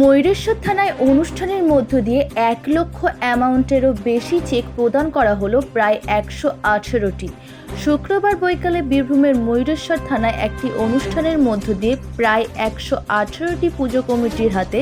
ময়ূরেশ্বর থানায় অনুষ্ঠানের মধ্য দিয়ে এক লক্ষ অ্যামাউন্টেরও বেশি চেক প্রদান করা হলো প্রায় একশো আঠেরোটি। শুক্রবার বৈকালে বীরভূমের ময়ূরেশ্বর থানায় একটি অনুষ্ঠানের মধ্য দিয়ে প্রায় একশো আঠেরোটি পুজো কমিটির হাতে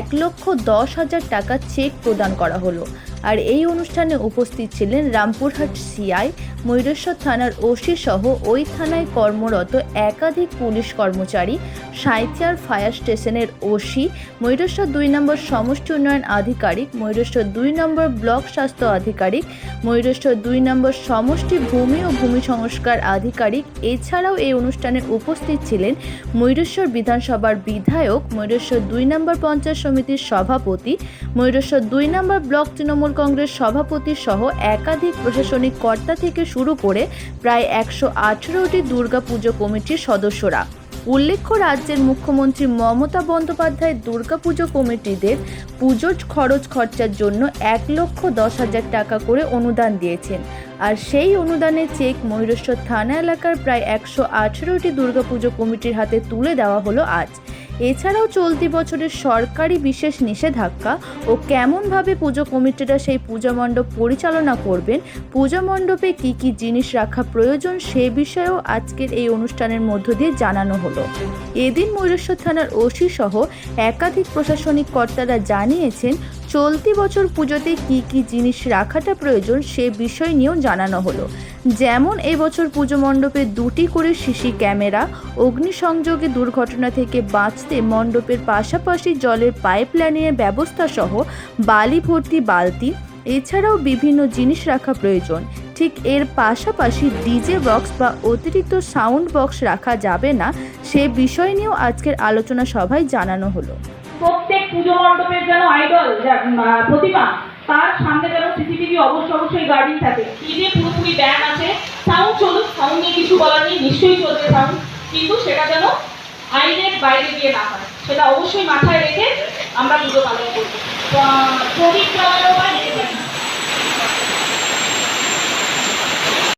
এক লক্ষ দশ হাজার টাকা চেক প্রদান করা হলো। আর এই অনুষ্ঠানে উপস্থিত ছিলেন রামপুরহাট সিআই, ময়ূরেশ্বর থানার ওসি সহ ওই থানায় কর্মরত একাধিক পুলিশ কর্মচারী সাঁইথিয়ার ফায়ার স্টেশনের ওসি ময়ূরেশ্বর দুই নম্বর সমষ্টি উন্নয়ন আধিকারিক, ময়ূরেশ্বর দুই নম্বর ব্লক স্বাস্থ্য আধিকারিক, ময়ূরেশ্বর দুই নম্বর সমষ্টি ভূমি ও ভূমি সংস্কার আধিকারিক। এছাড়াও এই অনুষ্ঠানে উপস্থিত ছিলেন ময়ূরেশ্বর বিধানসভার বিধায়ক, ময়ূরেশ্বর দুই নম্বর পঞ্চায়েত সমিতির সভাপতি, ময়ূরেশ্বর দুই নম্বর ব্লক তৃণমূল কংগ্রেস সভাপতি সহ একাধিক প্রশাসনিক কর্তা থেকে শুরু করে প্রায় একশো আঠেরোটি দুর্গা পুজো কমিটির সদস্যরা। উল্লেখ্য, রাজ্যের মুখ্যমন্ত্রী মমতা বন্দ্যোপাধ্যায় দুর্গাপুজো কমিটিদের পুজোর খরচ খরচার জন্য এক লক্ষ দশ হাজার টাকা করে অনুদান দিয়েছেন। আর সেই অনুদানের চেক ময়ূরেশ্বর থানা এলাকার প্রায় একশো আঠেরোটি দুর্গাপুজো কমিটির হাতে তুলে দেওয়া হলো আজ। এছাড়াও চলতি বছরের সরকারি বিশেষ নিষেধাজ্ঞা ও কেমনভাবে পুজো কমিটিরা সেই পূজা মণ্ডপ পরিচালনা করবেন, পূজা মণ্ডপে কী কী জিনিস রাখা প্রয়োজন সে বিষয়েও আজকের এই অনুষ্ঠানের মধ্য দিয়ে জানানো হলো। এদিন ময়ূরেশ্বর থানার ওসি সহ একাধিক প্রশাসনিক কর্তারা জানিয়েছেন, চলতি বছর পুজোতে কী কী জিনিস রাখাটা প্রয়োজন সে বিষয় নিয়েও জানানো হলো। যেমন এবছর পুজো মণ্ডপে দুটি করে সিসি ক্যামেরা, অগ্নিসংযোগে দুর্ঘটনা থেকে বাঁচতে মণ্ডপের পাশাপাশি জলের পাইপ লাইনের ব্যবস্থা সহ বালি ভর্তি বালতি, এছাড়াও বিভিন্ন জিনিস রাখা প্রয়োজন। ঠিক এর পাশাপাশি ডিজে বক্স বা অতিরিক্ত সাউন্ড বক্স রাখা যাবে না, সে বিষয় নিয়েও আজকের আলোচনা সভায় জানানো হলো। প্রত্যেক পুজো মণ্ডপের যেন আইডল প্রতিমা, তার সামনে যেন সিসিটিভি অবশ্যই অবশ্যই গার্ডিং থাকে। টিভি পুরোপুরি ব্যান আছে সাউন্ড চলুক সাউন্ড নিয়ে কিছু বলার নেই, নিশ্চয়ই চলবে সাউন্ড কিন্তু সেটা যেন আইনের বাইরে গিয়ে না হয় সেটা অবশ্যই মাথায় রেখে আমরা পুজো পালন করব। প্রদীপ